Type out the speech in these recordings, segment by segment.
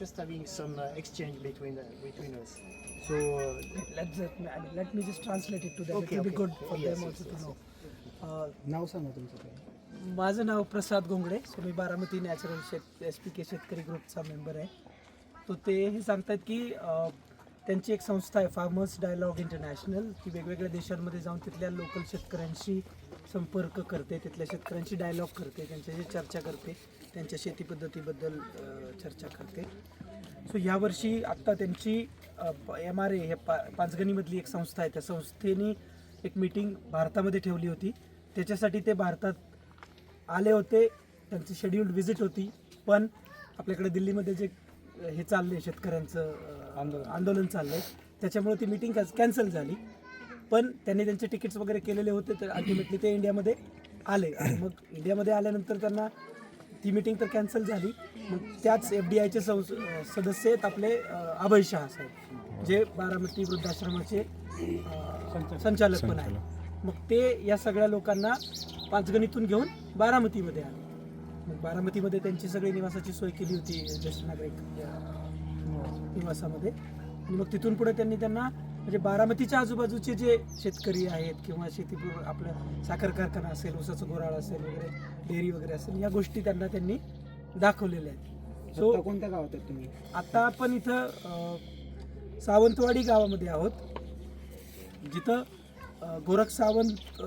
just having some uh, exchange between uh, between us. So uh, Let's just, I mean, let me just translate it to them. Okay, it will be okay. good for Yes, them yes, also to yes, know. Uh, नाव सांगा तुमचं काय माझं नाव Prasad Gongade so मी Baramati natural शेत S P K शेतकरी ग्रुपचा member आहे तो ते हे सांगतात की अ, त्यांची एक संस्था आहे फार्मर्स डायलॉग इंटरनॅशनल ती वेगवेगळ्या देशांमध्ये जाऊन तिथल्या लोकल शेतकऱ्यांशी संपर्क करते तिथल्या शेतकऱ्यांशी डायलॉग करते त्यांच्याशी चर्चा करते त्यांच्या शेती पद्धतीबद्दल चर्चा करते. सो यावर्षी आत्ता त्यांची एम आर ए हे पा पाचगणीमधली एक संस्था आहे. त्या संस्थेने एक मीटिंग भारतामध्ये ठेवली होती. त्याच्यासाठी ते भारतात आले होते. त्यांची शेड्युल्ड व्हिजिट होती. पण आपल्याकडे दिल्लीमध्ये जे हे चाललंय शेतकऱ्यांचं अ, आंदोलन. आंदोलन चाललंय त्याच्यामुळे ती मीटिंग कॅन्सल झाली. पण त्यांनी त्यांचे तिकीट्स वगैरे केलेले होते तर अल्टिमेटली ते इंडियामध्ये आले. आणि मग इंडियामध्ये आल्यानंतर त्यांना ती मीटिंग तर कॅन्सल झाली. मग त्याच एफ डी आयचे सदस्य आहेत आपले अभय शहा साहेब जे बारामती वृद्धाश्रमाचे संचालक पण आहेत. मग ते या सगळ्या लोकांना पाचगणीतून घेऊन बारामतीमध्ये आले. मग बारामतीमध्ये त्यांची सगळी निवासाची सोय केली होती ज्येष्ठ नागरिक निवासामध्ये. आणि मग तिथून पुढे त्यांनी त्यांना म्हणजे बारामतीच्या आजूबाजूचे जे शेतकरी आहेत किंवा शेतीपूर्व आपलं साखर कारखाना असेल ऊसाचं गोराळ असेल वगैरे डेअरी वगैरे असेल या गोष्टी त्यांना त्यांनी दाखवलेल्या आहेत. सो कोणत्या गावात आहेत तुम्ही? आता आपण इथं अ, सावंतवाडी गावामध्ये आहोत. जिथं अ, गोरख सावंत अ,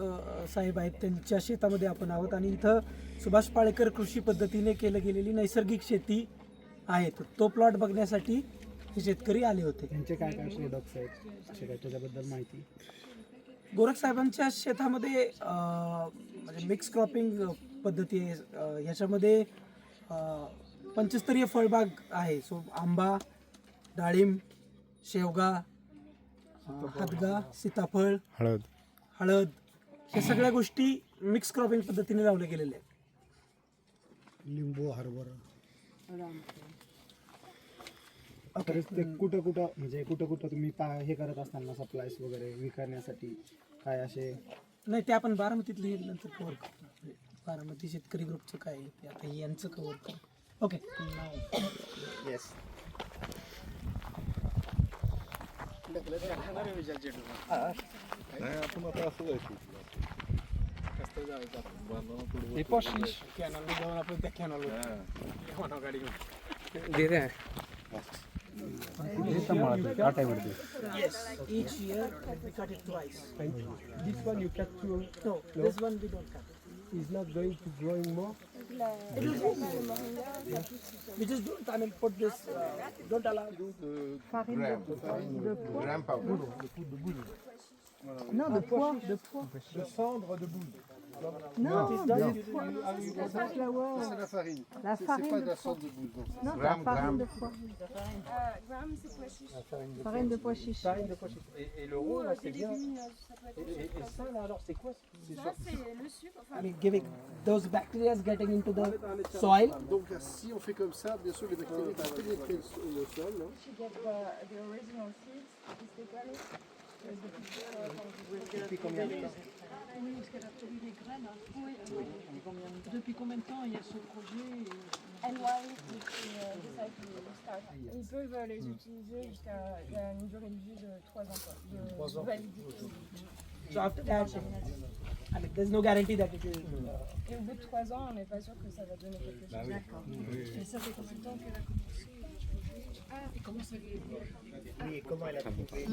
साहेब आहेत त्यांच्या शेतामध्ये आपण आहोत आणि इथं सुभाष पाळेकर कृषी पद्धतीने केलं गेलेली नैसर्गिक शेती आहे. तर तो प्लॉट बघण्यासाठी हे शेतकरी आले होते. त्यांचे काय काय प्रोडक्ट्स आहेत? असे काय त्याच्याबद्दल माहिती? गोरख साहेबांच्या शेतामध्ये म्हणजे मिक्स क्रॉपिंग पद्धती आहे. ह्याच्यामध्ये पंचस्तरीय फळबाग आहे. सो आंबा डाळिंब शेवगा अ, हातगा सीताफळ हळद. हळद ह्या सगळ्या गोष्टी मिक्स क्रॉपिंग पद्धतीने लावल्या गेलेल्या आहेत. लिंबू हरभरा. तर ते कुठं कुठं म्हणजे कुठं कुठं तुम्ही पा हे करत असताना सप्लायस वगैरे विकण्यासाठी काय असे? नाही ते आपण बारामतीतले नंतर कव्हर करतो. बारामती शेतकरी ग्रुपचं काय आहे ते आता यांचं कव्हर करू ओके yes. कॅनॉलला जाऊन आपण त्या कॅनॉल गाडी Yes, each year we cut it twice. This one you cut to No, this one we don't cut. is not going to growing more? It will grow more. We just don't, I mean, put this, uh, don't allow. Non, de pois, de pois. De cendre de boule. Non. La flour. C'est la farine. La C'est farine pas de de la sorte de boule. donc c'est- Non, la farine de pois. C'est chiche. Farine de pois chiche. Et, le rond là ça peut être des choses ça là alors c'est quoi ça. C'est le sucre. Enfin, I mean, giving those bacteria getting into the soil. Donc là, si on fait comme ça, bien sûr, les bactéries vont pénétrer le, so- le sol. hein. you get the, original seeds. Depuis combien de temps Oui, parce qu'elle a produit des graines. hein. Depuis combien de temps il y a ce projet et- And why we. Ils peuvent euh, les utiliser jusqu'à une durée de vie de 3 ans. Quoi, de I mean, there's no guarantee that it will. Uh, Et au bout de 3 ans, on n'est pas sûr que ça va donner quelque chose. D'accord. Et ça fait combien de temps qu'elle a commencé Ah, et comment ça Oui, comment elle a trouvé